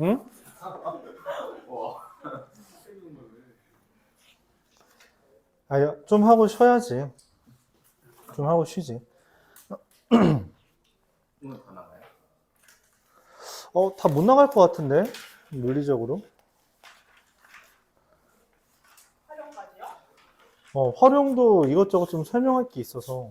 응? 아, 좀 하고 쉬어야지. 좀 하고 쉬지. 어, 다 못 나갈 것 같은데? 물리적으로. 어, 활용도 이것저것 좀 설명할 게 있어서.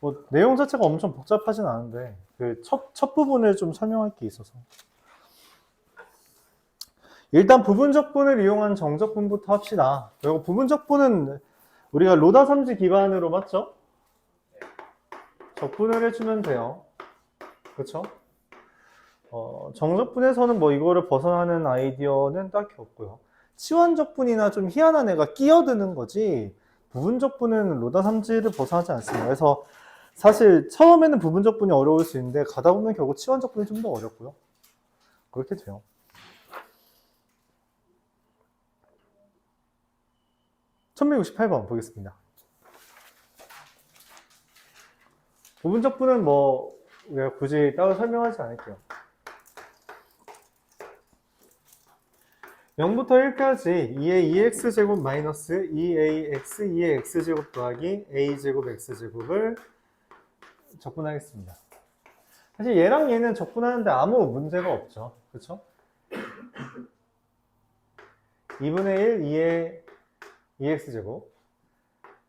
뭐, 내용 자체가 엄청 복잡하진 않은데, 그 첫, 첫 부분을 좀 설명할 게 있어서. 일단 부분적분을 이용한 정적분부터 합시다. 그리고 부분적분은 우리가 로다 삼지 기반으로 맞죠? 적분을 해주면 돼요. 그렇죠? 어, 정적분에서는 뭐 이거를 벗어나는 아이디어는 딱히 없고요. 치환적분이나 좀 희한한 애가 끼어드는 거지 부분적분은 로다 삼지를 벗어나지 않습니다. 그래서 사실 처음에는 부분적 분이 어려울 수 있는데 가다 보면 결국 치환적 분이 좀 더 어렵고요. 그렇게 돼요. (1168번) 보겠습니다. 부분적 분은 뭐 우리가 굳이 따로 설명하지 않을게요. 0부터 1까지 2의 2x제곱 마이너스 2ax 2의 x제곱 더하기 a제곱 x제곱을 적분하겠습니다. 사실 얘랑 얘는 적분하는데 아무 문제가 없죠. 그렇죠? 2분의 1 2의 2x제곱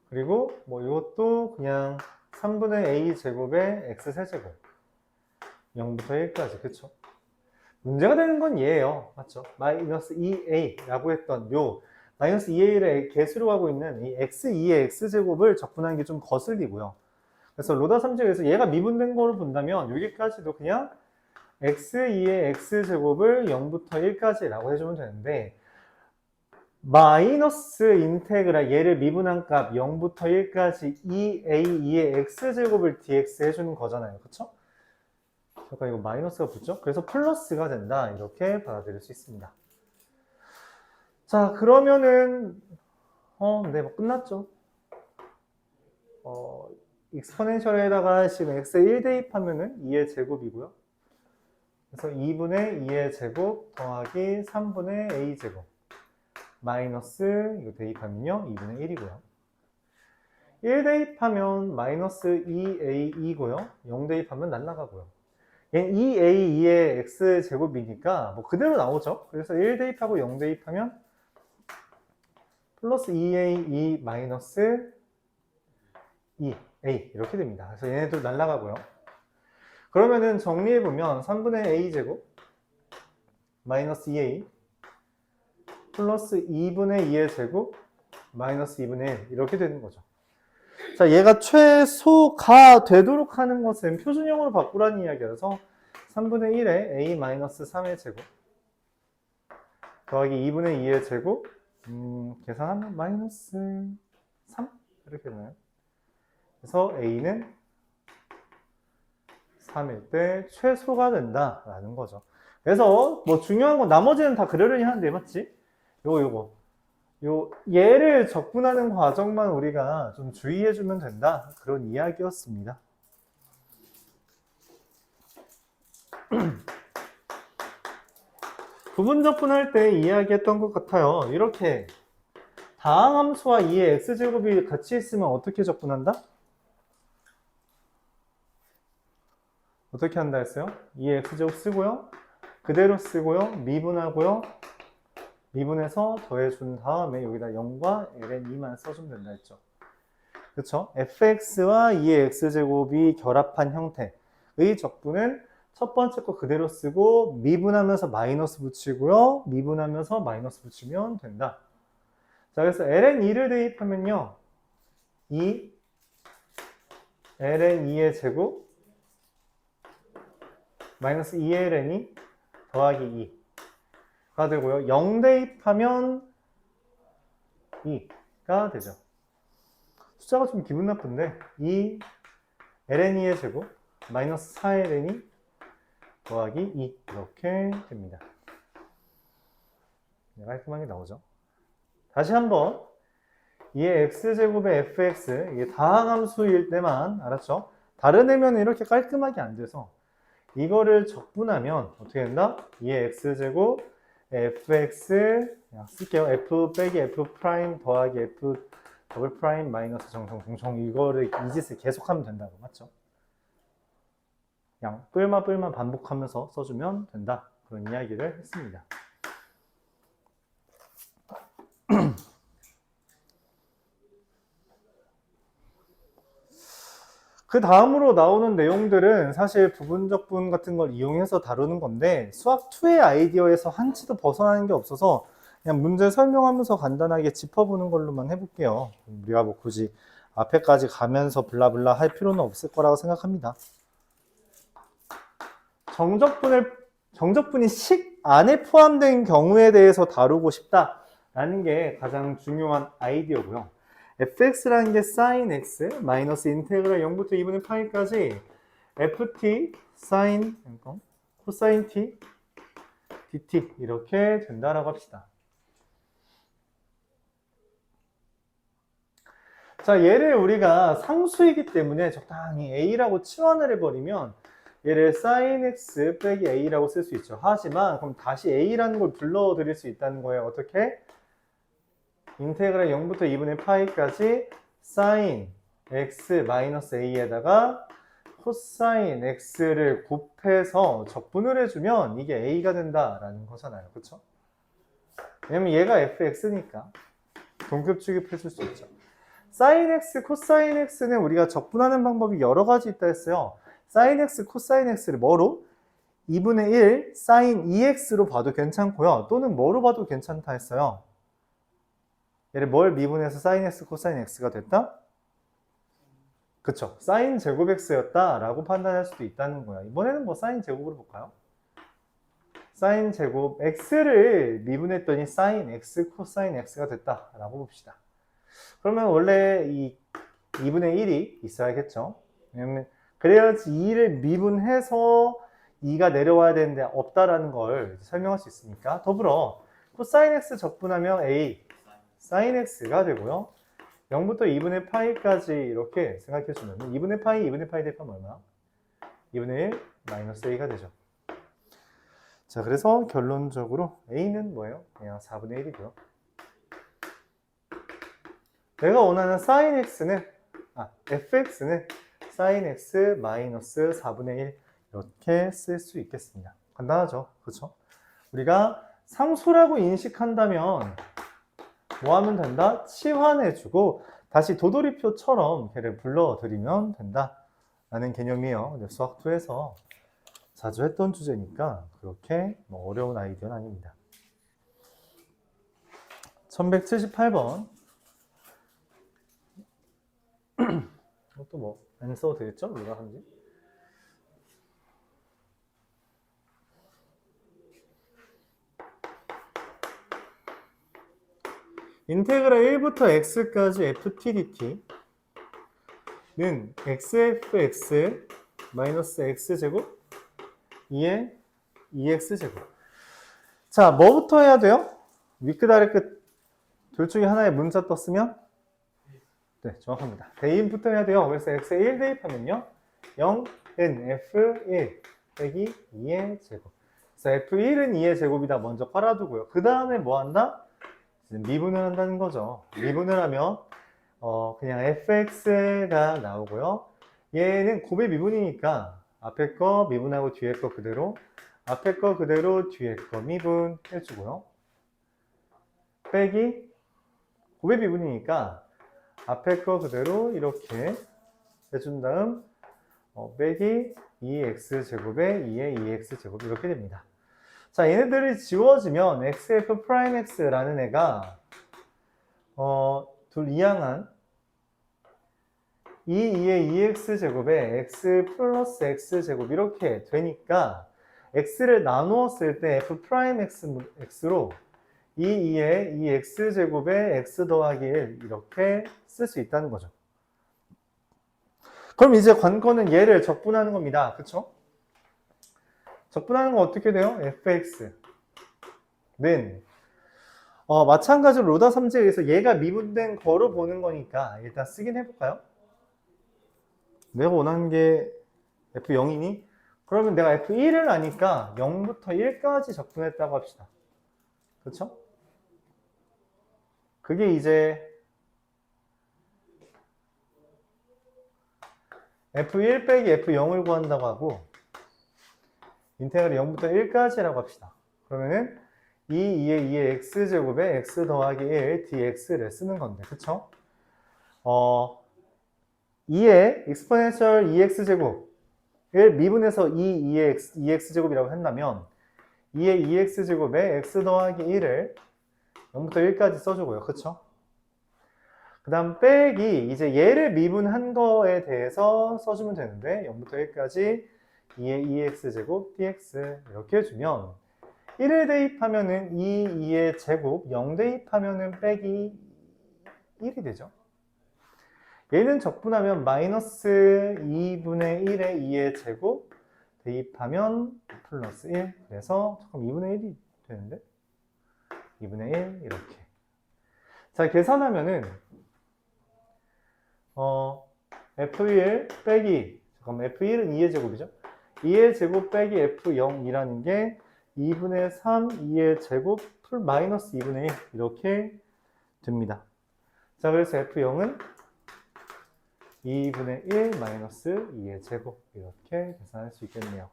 그리고 뭐 이것도 그냥 3분의 a 제곱의 x 세제곱 0부터 1까지 그쵸? 문제가 되는 건 얘예요 맞죠? 마이너스 2a라고 했던 요 마이너스 2a를 개수로 하고 있는 이 x2의 x제곱을 적분하는 게 좀 거슬리고요 그래서 로다 3제에서 얘가 미분된 거로 본다면 여기까지도 그냥 x2의 x제곱을 0부터 1까지 라고 해주면 되는데 마이너스 인테그랄 얘를 미분한 값 0부터 1까지 2a2의 x제곱을 dx 해주는 거잖아요. 그쵸? 잠깐 이거 마이너스가 붙죠? 그래서 플러스가 된다. 이렇게 받아들일 수 있습니다. 자, 그러면은 어, 네, 뭐 끝났죠. 어, 익스포넨셜에다가 지금 x에 1 대입하면은 2의 제곱이고요. 그래서 2분의 2의 제곱 더하기 3분의 a 제곱. 마이너스 이거 대입하면요. 2분의 1이고요. 1 대입하면 마이너스 2a2고요. 0 대입하면 날라가고요. 얘는 2a2의 x제곱이니까 뭐 그대로 나오죠. 그래서 1 대입하고 0 대입하면 플러스 2a2 마이너스 2a 이렇게 됩니다 그래서 얘네들 날라가고요 그러면은 정리해보면 3분의 a제곱 마이너스 2a 플러스 2분의 2의 제곱 마이너스 2분의 1 이렇게 되는 거죠. 자, 얘가 최소가 되도록 하는 것은 표준형으로 바꾸라는 이야기라서 3분의 1에 a 마이너스 3의 제곱 더하기 2분의 2의 제곱 음, 계산하면 마이너스 3 이렇게 되나요? 그래서 a는 3일 때 최소가 된다라는 거죠. 그래서 뭐 중요한 건 나머지는 다 그러려니 하는데 맞지? 요거 요거 요 얘를 적분하는 과정만 우리가 좀 주의해 주면 된다 그런 이야기였습니다. 부분 적분할 때 이야기했던 것 같아요. 이렇게 다항함수와 2의 x제곱이 같이 있으면 어떻게 적분한다? 어떻게 한다 했어요? 2의 x제곱 쓰고요. 그대로 쓰고요. 미분하고요. 미분해서 더해준 다음에 여기다 0과 ln2만 써주면 된다 했죠. 그쵸? fx와 2의 x제곱이 결합한 형태의 적분은 첫 번째 거 그대로 쓰고 미분하면서 마이너스 붙이고요. 미분하면서 마이너스 붙이면 된다. 자, 그래서 ln2를 대입하면요. 2 ln2의 제곱 마이너스 2ln이 더하기 2가 되고요. 0 대입하면 2가 되죠. 숫자가 좀 기분 나쁜데 2 ln의 제곱 마이너스 4ln이 더하기 2 이렇게 됩니다. 네, 깔끔하게 나오죠. 다시 한번 2의 x제곱의 fx 이게 다항함수일 때만 알았죠? 다른 애면 이렇게 깔끔하게 안 돼서 이거를 적분하면 어떻게 된다? 2의 x제곱 fx 쓸게요. f 빼기 f 프라임 더하기 f 더블 프라임 마이너스 정성 공정 이거를 이 짓을 계속하면 된다고 맞죠? 그냥 뿔마 뿔마 반복하면서 써주면 된다 그런 이야기를 했습니다. 그 다음으로 나오는 내용들은 사실 부분적분 같은 걸 이용해서 다루는 건데 수학 2의 아이디어에서 한치도 벗어나는 게 없어서 그냥 문제 설명하면서 간단하게 짚어보는 걸로만 해볼게요. 우리가 뭐 굳이 앞에까지 가면서 블라블라 할 필요는 없을 거라고 생각합니다. 정적분을 정적분이 식 안에 포함된 경우에 대해서 다루고 싶다라는 게 가장 중요한 아이디어고요. Fx라는 게 sin x 마이너스 인테그랄 0부터 2분의 파이까지 ft sin 코사인 t dt 이렇게 된다라고 합시다. 자, 얘를 우리가 상수이기 때문에 적당히 a라고 치환을 해버리면 얘를 sin x 빼기 a라고 쓸 수 있죠. 하지만 그럼 다시 a라는 걸 불러드릴 수 있다는 거예요. 어떻게? 인테그랄 0부터 2분의 파이까지 sin x 마이너스 a에다가 코사인 x를 곱해서 적분을 해주면 이게 a가 된다라는 거잖아요. 그쵸? 왜냐면 얘가 fx니까 동급축이 펼칠 수 있죠. sin x, 코사인 x는 우리가 적분하는 방법이 여러 가지 있다 했어요. sin x, 코사인 x를 뭐로? 2분의 1 sin 2x로 봐도 괜찮고요. 또는 뭐로 봐도 괜찮다 했어요. 얘를 뭘 미분해서 sin x, 코사인 x가 됐다? 그쵸. sin 제곱 x였다 라고 판단할 수도 있다는 거야. 이번에는 뭐 sin 제곱으로 볼까요? sin 제곱 x를 미분했더니 sin x, 코사인 x가 됐다 라고 봅시다. 그러면 원래 이 2분의 1이 있어야겠죠. 왜냐면 그래야지 2를 미분해서 2가 내려와야 되는데 없다라는 걸 설명할 수 있으니까 더불어 코사인 x 적분하면 a sin x가 되고요. 0부터 2분의 파이까지 이렇게 생각해 주면 2분의 파이, 2분의 파이 대표면 얼마? 2분의 1 마이너스 a가 되죠. 자, 그래서 결론적으로 a는 뭐예요? 그냥 4분의 1이고요. 내가 원하는 sin x는 아, fx는 sin x 마이너스 4분의 1 이렇게 쓸 수 있겠습니다. 간단하죠? 그렇죠? 우리가 상수라고 인식한다면 뭐 하면 된다? 치환해주고 다시 도돌이표처럼 걔를 불러드리면 된다 라는 개념이에요. 근데 수학 2에서 자주 했던 주제니까 그렇게 뭐 어려운 아이디어는 아닙니다. 1178번 이것도 뭐 안 써도 되겠죠? 우리가 한지 인테그랄 1부터 x까지 ftdt는 xfx 마이너스 x제곱 2의 2x제곱. 자 뭐부터 해야 돼요? 위끝 아래끝. 둘 중에 하나의 문자 떴으면? 네 정확합니다. 대입부터 해야 돼요. 그래서 x에 1 대입하면요. 0은 f1 빼기 2의 제곱. 그래서 f1은 2의 제곱이다. 먼저 깔아두고요. 그 다음에 뭐 한다? 미분을 한다는 거죠. 미분을 하면 어, 그냥 fx가 나오고요. 얘는 곱의 미분이니까 앞에 거 미분하고 뒤에 거 그대로 앞에 거 그대로 뒤에 거 미분 해주고요. 빼기 곱의 미분이니까 앞에 거 그대로 이렇게 해준 다음 어, 빼기 2x-제곱에 2의 2x-제곱 이렇게 됩니다. 자, 얘네들이 지워지면 xf 프라임 x라는 애가 어, 둘 이항한 2, 2의 2x 제곱에 x 플러스 x 제곱 이렇게 되니까 x를 나누었을 때 f 프라임 x, x로 2, 2의 2x 제곱에 x 더하기 1 이렇게 쓸 수 있다는 거죠. 그럼 이제 관건은 얘를 적분하는 겁니다. 그쵸? 적분하는 건 어떻게 돼요? fx는 어, 마찬가지로 로다 삼지에 의해서 얘가 미분된 거로 보는 거니까 일단 쓰긴 해볼까요? 내가 원하는 게 f0이니 그러면 내가 F1을 아니까 0부터 1까지 접근했다고 합시다. 그렇죠? 그게 이제 F1 빼기 F0을 구한다고 하고 인테그랄 0부터 1까지라고 합시다. 그러면은 2, 2의 2의 x제곱에 x 더하기 1 dx를 쓰는 건데 그쵸? 어, 2의 exponential 2x제곱을 미분해서 2, 2의 x, 2x제곱이라고 한다면 2의 2x제곱에 x 더하기 1을 0부터 1까지 써주고요. 그쵸? 그 다음 빼기 이제 얘를 미분한 거에 대해서 써주면 되는데 0부터 1까지 2의 2x제곱 dx 이렇게 해주면 1을 대입하면은 2, 2의 제곱 0 대입하면은 빼기 1이 되죠. 얘는 적분하면 마이너스 2분의 1의 2의 제곱 대입하면 플러스 1 그래서 잠깐 2분의 1이 되는데? 2분의 1 이렇게. 자 계산하면은 어 F1 빼기 잠깐만 F1은 2의 제곱이죠 2의 제곱 빼기 F0이라는 게 2분의 3, 2의 제곱 풀 마이너스 2분의 1 이렇게 됩니다. 자 그래서 F0은 2분의 1 마이너스 2의 제곱 이렇게 계산할 수 있겠네요.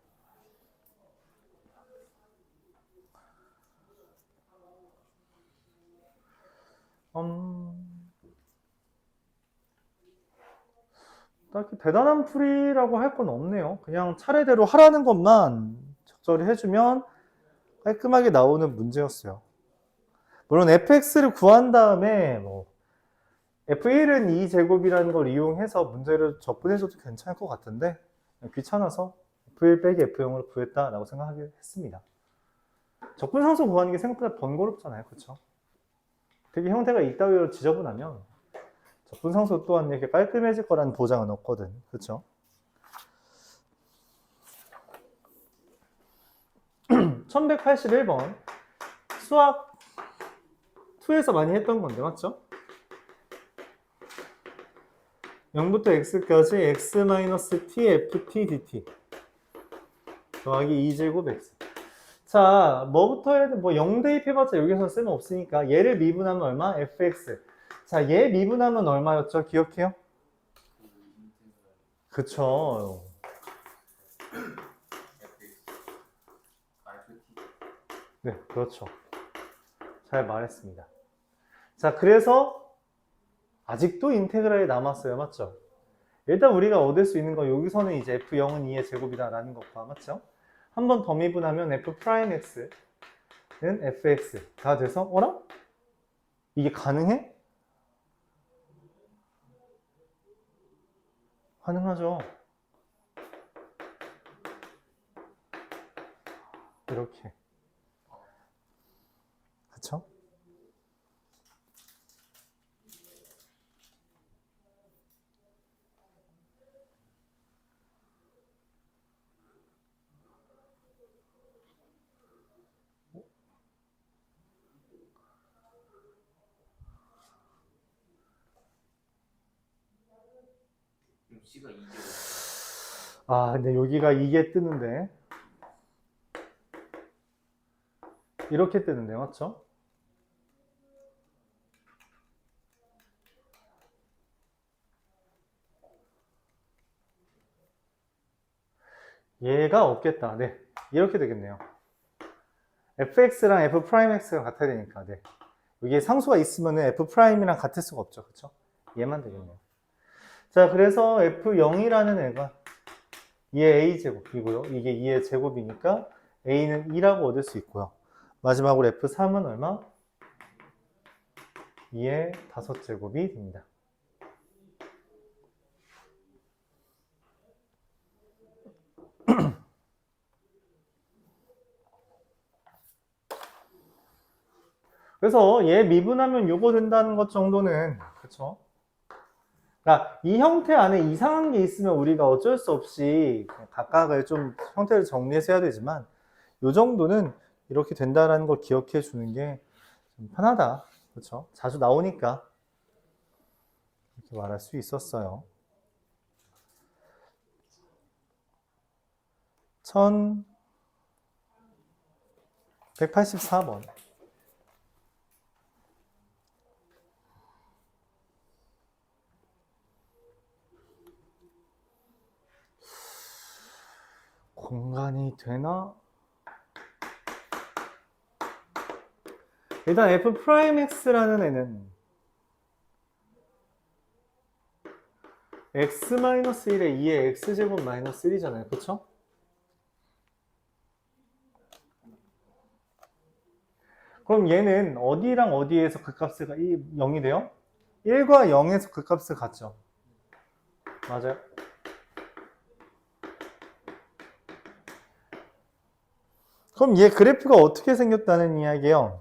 음, 딱히 대단한 풀이라고 할 건 없네요. 그냥 차례대로 하라는 것만 적절히 해주면 깔끔하게 나오는 문제였어요. 물론 fx를 구한 다음에 뭐 f1은 2제곱이라는 걸 이용해서 문제를 접근해줘도 괜찮을 것 같은데 귀찮아서 f1 빼기 f0을 구했다라고 생각하긴 했습니다. 접근상수 구하는 게 생각보다 번거롭잖아요. 그쵸? 되게 형태가 이따위로 지저분하면 접근상수 또한 이렇게 깔끔해질 거라는 보장은 없거든. 그쵸? 1181번 수학 2에서 많이 했던 건데 맞죠? 0부터 x까지 x-t ft dt 더하기 2제곱 x 자 뭐부터 해야 돼? 뭐 0 대 입해봤자 여기서 쓸모없으니까 얘를 미분하면 얼마? fx 자 얘 미분하면 얼마였죠? 기억해요? 그쵸 네, 그렇죠. 잘 말했습니다. 자, 그래서 아직도 인테그랄이 남았어요. 맞죠? 일단 우리가 얻을 수 있는 건 여기서는 이제 f0은 2의 제곱이다라는 것과 맞죠? 한 번 더 미분하면 f 프라임 x는 fx가 돼서 어라? 이게 가능해? 가능하죠. 이렇게. 그쵸? C가 2제곱 아, 근데 여기가 이게 뜨는데. 이렇게 뜨는데, 맞죠? 얘가 없겠다. 네. 이렇게 되겠네요. fx랑 f'x가 같아야 되니까, 네. 여기에 상수가 있으면 f'이랑 같을 수가 없죠. 그쵸? 얘만 되겠네요. 자, 그래서 f0이라는 애가 2의 a제곱이고요. 이게 2의 제곱이니까 a는 2라고 얻을 수 있고요. 마지막으로 f3은 얼마? 2의 5제곱이 됩니다. 그래서 얘 미분하면 요거 된다는 것 정도는 그쵸? 그러니까 이 형태 안에 이상한 게 있으면 우리가 어쩔 수 없이 각각을 좀 형태를 정리해서 해야 되지만 요 정도는 이렇게 된다라는 걸 기억해 주는 게좀 편하다. 그렇죠? 자주 나오니까 이렇게 말할 수 있었어요. 1184번. 공간이 되나? 일단 f 프라임 x라는 애는 x 마이너스 1에 2의 x제곱 마이너스 1이잖아요. 그쵸? 그럼 얘는 어디랑 어디에서 그 값이 0이 돼요? 1과 0에서 그 값을 같죠? 맞아요. 그럼 얘 그래프가 어떻게 생겼다는 이야기예요?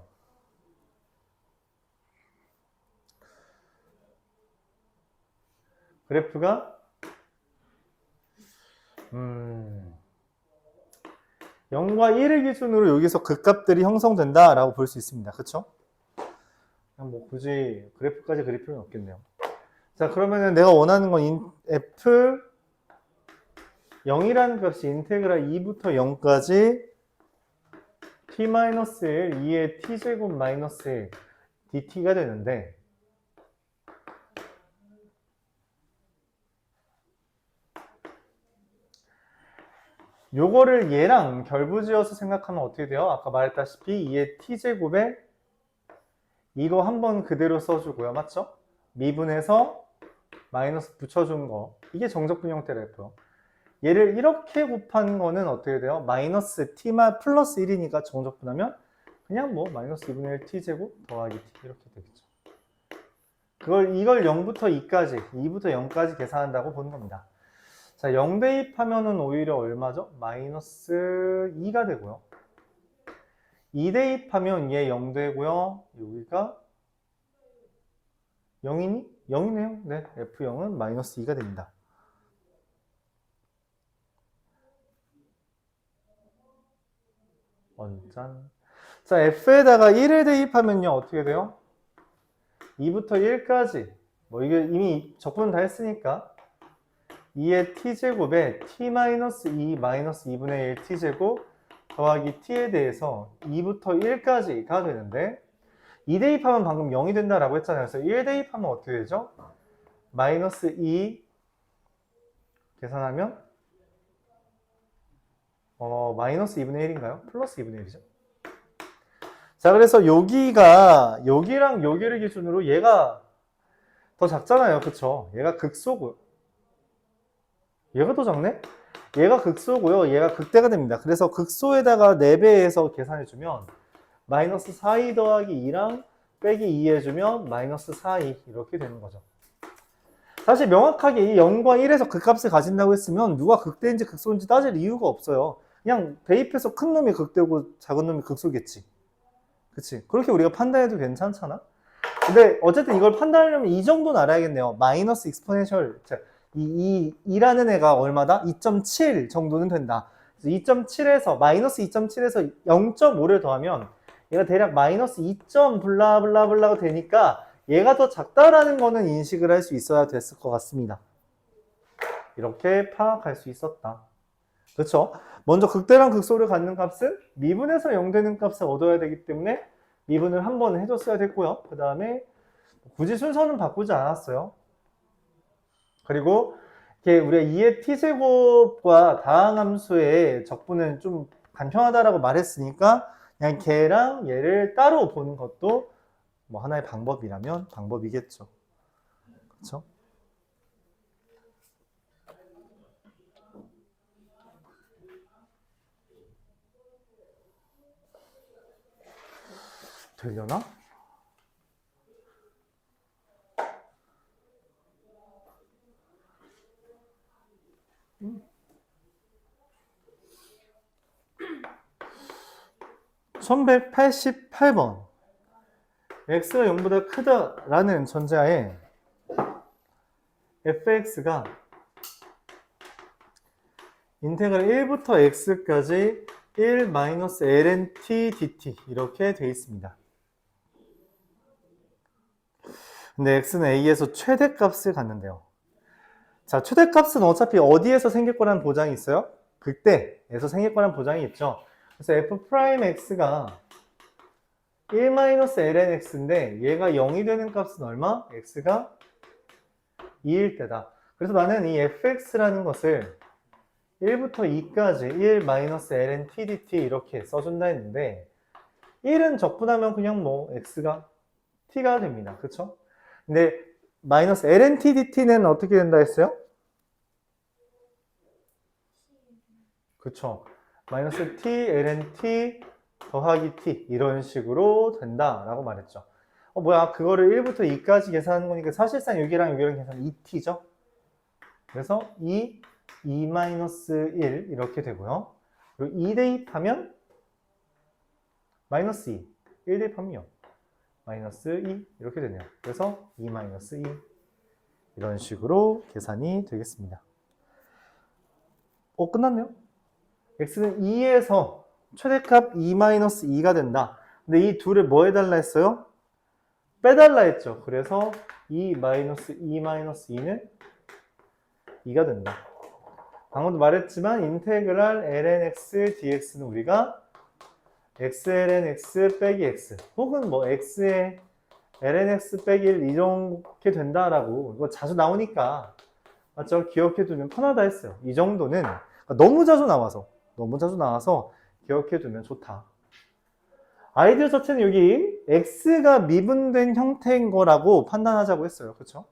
그래프가 음, 0과 1을 기준으로 여기서 극값들이 형성된다라고 볼 수 있습니다. 그냥 뭐 굳이 그래프까지 그릴 필요는 없겠네요. 자, 그러면은 내가 원하는 건 인- f 0이라는 값이 인테그랄 2부터 0까지 t-1, 2의 t제곱 마이너스 1 dt가 되는데 요거를 얘랑 결부지어서 생각하면 어떻게 돼요? 아까 말했다시피 2의 t제곱에 이거 한번 그대로 써주고요. 맞죠? 미분해서 마이너스 붙여준 거. 이게 정적분 형태래요. 얘를 이렇게 곱한 거는 어떻게 돼요? 마이너스 t마 플러스 1이니까 정적분하면 그냥 뭐 마이너스 2분의 1 t제곱 더하기 t 이렇게 되겠죠. 그걸 이걸 0부터 2까지, 2부터 0까지 계산한다고 보는 겁니다. 자, 0 대입하면은 오히려 얼마죠? 마이너스 2가 되고요. 2 대입하면 얘 0 되고요. 여기가 0이니? 0이네요. 네, F0은 마이너스 2가 됩니다. 원짠. 자, F에다가 1을 대입하면요. 어떻게 돼요? 2부터 1까지. 뭐 이게 이미 적분 다 했으니까 2의 t제곱에 t-2 마이너스 2분의 1 t제곱 더하기 t에 대해서 2부터 1까지가 되는데 2 대입하면 방금 0이 된다라고 했잖아요. 그래서 1 대입하면 어떻게 되죠? 마이너스 2 계산하면 어, 마이너스 2분의 1인가요? 플러스 2분의 1이죠. 자, 그래서 여기가 여기랑 여기를 기준으로 얘가 더 작잖아요. 그쵸? 얘가 극소고요. 얘가 더 작네? 얘가 극소고요. 얘가 극대가 됩니다. 그래서 극소에다가 4배해서 계산해주면 마이너스 4이 더하기 2랑 빼기 2 해주면 마이너스 4이 이렇게 되는 거죠. 사실 명확하게 이 0과 1에서 극값을 가진다고 했으면 누가 극대인지 극소인지 따질 이유가 없어요. 그냥 대입해서 큰 놈이 극대고 작은 놈이 극소겠지. 그치? 그렇게 우리가 판단해도 괜찮잖아? 근데 어쨌든 이걸 판단하려면 이 정도는 알아야겠네요. 마이너스 익스포넨셜. 자, 이, 이, 2라는 애가 얼마다? 2.7 정도는 된다. 2.7에서, 마이너스 2.7에서 0.5를 더하면 얘가 대략 마이너스 2. 블라블라블라가 되니까 얘가 더 작다라는 거는 인식을 할 수 있어야 됐을 것 같습니다. 이렇게 파악할 수 있었다. 그렇죠? 먼저 극대랑 극소를 갖는 값은 미분에서 0 되는 값을 얻어야 되기 때문에 미분을 한 번 해줬어야 됐고요. 그 다음에 굳이 순서는 바꾸지 않았어요. 그리고 이렇게 우리가 2의 t제곱과 다항함수의 적분은 좀 간편하다라고 말했으니까 그냥 걔랑 얘를 따로 보는 것도 뭐 하나의 방법이라면 방법이겠죠. 그렇죠? 되려나? (1188번) x가 0보다 크다라는 전제하에 fx가 인테그랄 1부터 x까지 1 마이너스 ln t dt 이렇게 되어 있습니다. 근데 x는 a에서 최대값을 갖는데요. 자, 최대값은 어차피 어디에서 생길 거라는 보장이 있어요? 그때에서 생길 거란 보장이 있죠. 그래서 f 프라임 x가 1-ln x인데 얘가 0이 되는 값은 얼마? x가 2일 때다. 그래서 나는 이 fx라는 것을 1부터 2까지 1-ln t dt 이렇게 써준다 했는데 1은 적분하면 그냥 뭐 x가 t가 됩니다. 그쵸? 근데 마이너스 ln t dt는 어떻게 된다 했어요? 그쵸. 마이너스 t ln t 더하기 t 이런 식으로 된다라고 말했죠. 어 뭐야 그거를 1부터 2까지 계산하는 거니까 사실상 여기랑 여기랑 계산 2t죠. 그래서 2, 2-1 이렇게 되고요. 그리고 2 대입하면 마이너스 2, 1 대입하면 0. 마이너스 2 이렇게 되네요. 그래서 2 마이너스 2 이런 식으로 계산이 되겠습니다. 어 끝났네요. x는 2에서 최대값 2 마이너스 2가 된다. 근데 이 둘을 뭐 해달라 했어요? 빼달라 했죠. 그래서 2 마이너스 2 마이너스 2는 2가 된다. 방금도 말했지만 인테그랄 ln x dx는 우리가 x ln x 빼기 x 혹은 뭐 x의 ln x 빼기 1 이렇게 된다라고 이거 자주 나오니까 맞죠? 기억해 두면 편하다 했어요. 이 정도는 너무 자주 나와서 너무 자주 나와서 기억해 두면 좋다. 아이디어 자체는 여기 x가 미분된 형태인 거라고 판단하자고 했어요. 그렇죠?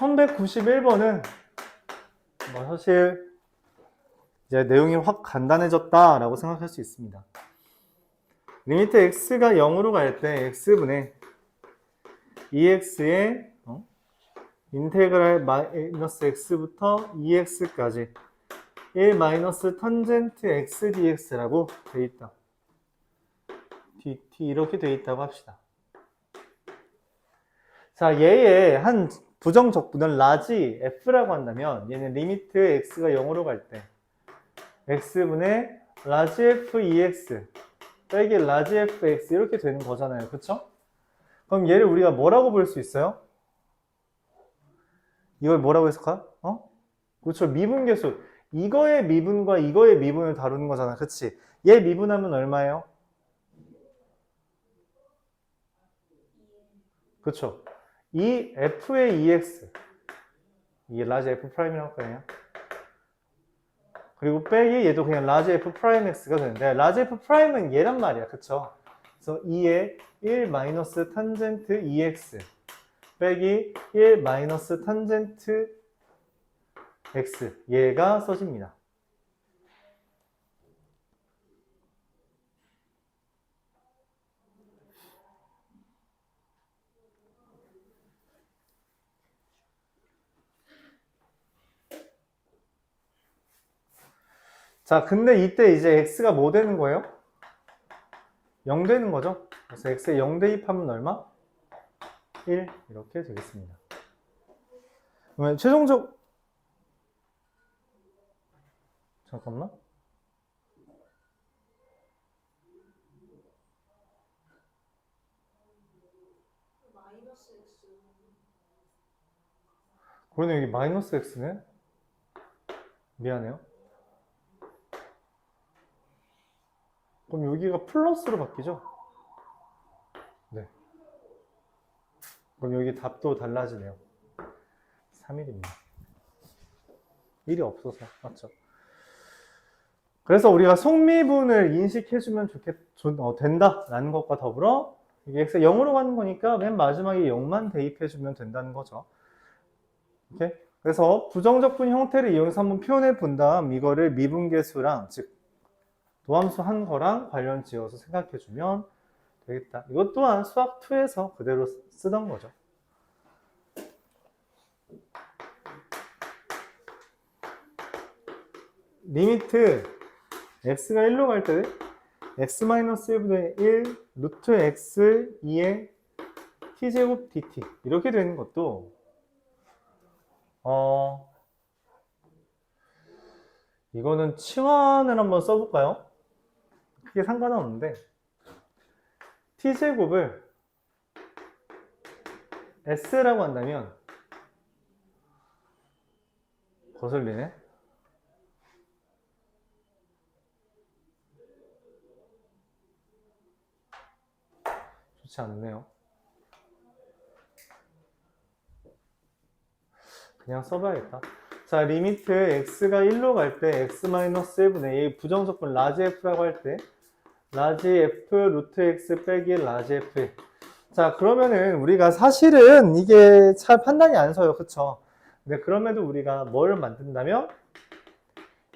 (1191번은) 뭐 사실 이제 내용이 확 간단해졌다라고 생각할 수 있습니다. 리미트 x가 0으로 갈 때 x분의 2x의 어? 인테그랄 마이너스 x부터 2x까지 1 마이너스 탄젠트 x dx라고 돼 있다. dt 이렇게 돼 있다고 합시다. 자, 얘의 한 부정적 분을 라지 f라고 한다면 얘는 리미트 x가 0으로 갈 때 x분의 라지 f ex 빼기 라지 fx 이렇게 되는 거잖아요. 그쵸? 그럼 얘를 우리가 뭐라고 볼 수 있어요? 이걸 뭐라고 해석하? 어? 그렇죠. 미분계수. 이거의 미분과 이거의 미분을 다루는 거잖아. 그치? 얘 미분하면 얼마예요? 그쵸. 이 f의 ex 이게 라지 f 프라임이라고 할거예요 그리고 빼기 얘도 그냥 라지 f 프라임 x가 되는데 라지 f 프라임은 얘란 말이야. 그쵸? 그래서 2의 1 마이너스 탄젠트 ex 빼기 1 마이너스 탄젠트 x 얘가 써집니다. 자, 근데 이때 이제 x가 뭐 되는 거예요? 0 되는 거죠? 그래서 x에 0 대입하면 얼마? 1 이렇게 되겠습니다. 그러면 최종적 잠깐만. 그러네 여기 마이너스 x네. 미안해요. 그럼 여기가 플러스로 바뀌죠? 네. 그럼 여기 답도 달라지네요. 3일입니다. 1이 없어서, 맞죠? 그래서 우리가 속미분을 인식해주면 좋겠, 좋- 어, 된다라는 것과 더불어 이게 x가 0으로 가는 거니까 맨 마지막에 0만 대입해주면 된다는 거죠. 오케이? 그래서 부정적분 형태를 이용해서 한번 표현해 본 다음 이거를 미분계수랑 즉 도함수 한 거랑 관련 지어서 생각해 주면 되겠다. 이것 또한 수학 2에서 그대로 쓰던 거죠. 리미트 x가 1로 갈 때 x-1분의 1 루트 x 2의 t제곱 dt 이렇게 되는 것도 어 이거는 치환을 한번 써볼까요? 크게 상관은 없는데 t제곱을 s라고 한다면 거슬리네. 좋지 않네요. 그냥 써봐야겠다. 자, 리미트 x가 1로 갈 때 x-1분의 1 부정적분 라지 f라고 할때 라지 f 루트 x 빼기 라지 f 자, 그러면은 우리가 사실은 이게 잘 판단이 안 서요. 그쵸? 근데 그럼에도 우리가 뭘 만든다면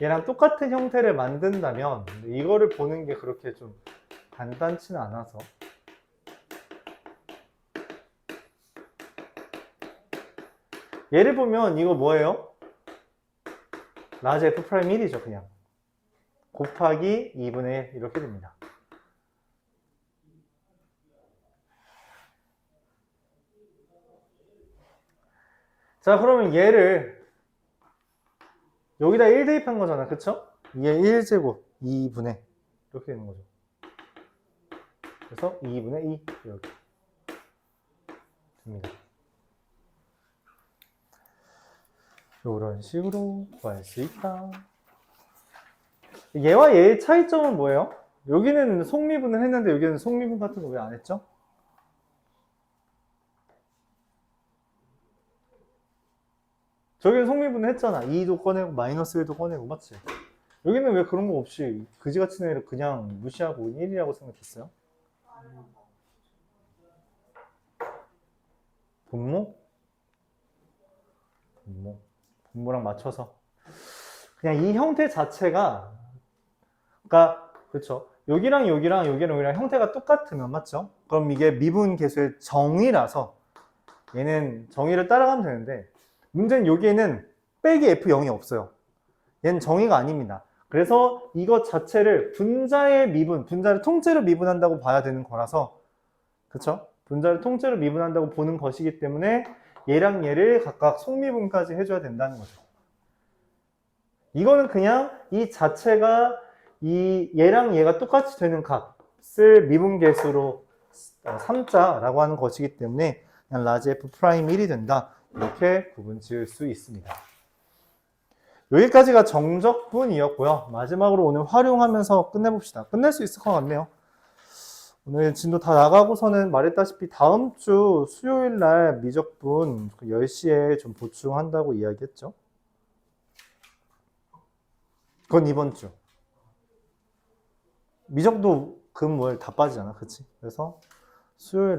얘랑 똑같은 형태를 만든다면 이거를 보는 게 그렇게 좀 간단치는 않아서 얘를 보면 이거 뭐예요? 라지 f 프라임 1이죠 그냥 곱하기 2분의 1 이렇게 됩니다 자 그러면 얘를 여기다 1 대입한 거잖아 그쵸? 얘 1제곱 2분의 이렇게 되는 거죠 그래서 2분의 2 이렇게 됩니다 이런 식으로 구할 수 있다. 얘와 얘의 차이점은 뭐예요? 여기는 속미분을 했는데 여기는 속미분 같은 거 왜 안 했죠? 저기는 속미분을 했잖아. 2도 꺼내고 마이너스 1도 꺼내고 맞지? 여기는 왜 그런 거 없이 그지같이 내를 그냥 무시하고 1이라고 생각했어요? 분모? 분모. 분모랑 맞춰서 그냥 이 형태 자체가 그러니까 그렇죠 여기랑 여기랑 여기랑 여기랑 형태가 똑같으면 맞죠? 그럼 이게 미분 계수의 정의라서 얘는 정의를 따라가면 되는데 문제는 여기에는 빼기 f0이 없어요 얘는 정의가 아닙니다 그래서 이것 자체를 분자의 미분 분자를 통째로 미분한다고 봐야 되는 거라서 그렇죠? 분자를 통째로 미분한다고 보는 것이기 때문에 얘랑 얘를 각각 속미분까지 해줘야 된다는 거죠. 이거는 그냥 이 자체가 이 얘랑 얘가 똑같이 되는 값을 미분계수로 어, 삼자라고 하는 것이기 때문에 그냥 라지 f 프라임 1이 된다. 이렇게 구분 지을 수 있습니다. 여기까지가 정적분이었고요. 마지막으로 오늘 활용하면서 끝내봅시다. 끝낼 수 있을 것 같네요. 오늘 진도 다 나가고서는 말했다시피 다음 주 수요일 날 미적분 10시에 좀 보충한다고 이야기했죠. 그건 이번 주. 미적도 금월 다 빠지잖아. 그치? 그래서 수요일